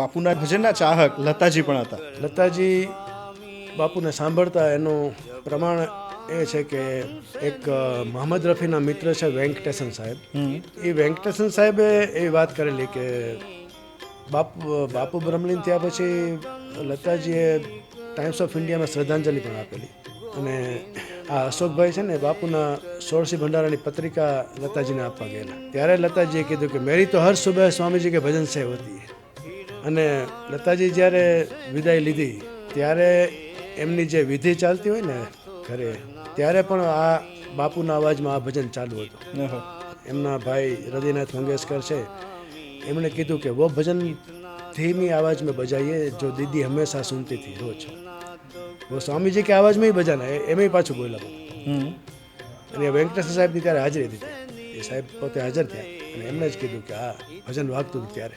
બાપુના ભજનના ચાહક લતાજી પણ હતા. લતાજી બાપુને સાંભળતા એનું પ્રમાણ એ છે કે એક મોહમ્મદ રફીના મિત્ર છે વેંકટેશન સાહેબ. એ વેંકટેશન સાહેબે એ વાત કરેલી કે બાપુ બાપુ બ્રહ્મલીન થયા પછી લતાજીએ ટાઈમ્સ ઓફ ઇન્ડિયામાં શ્રદ્ધાંજલિ પણ આપેલી. અને આ અશોકભાઈ છે ને બાપુના સોળસી ભંડારાની પત્રિકા લતાજીને આપવા ગયેલા. ત્યારે લતાજીએ કીધું કે મેરી તો હર સુબહ સ્વામીજી કે ભજન સાહેબ હોતી. અને લતાજી જ્યારે વિદાય લીધી ત્યારે એમની જે વિધિ ચાલતી હોય ને ઘરે ત્યારે પણ આ બાપુના અવાજમાં આ ભજન ચાલુ હતું. એમના ભાઈ હૃદયનાથ મંગેશકર છે એમણે કીધું કે વો ભજન ધીમી આવાજ મેં બજાઈએ જો દીદી હંમેશા સુનતી હતી રોજ. વો સ્વામીજી કે આવાજ મેં બજાના એમય પાછું બોલ્યા અને વેંકટેશ્વર સાહેબની ત્યારે હાજરી હતી. એ સાહેબ પોતે હાજર થયા અને એમણે જ કીધું કે આ ભજન વાગતું ત્યારે.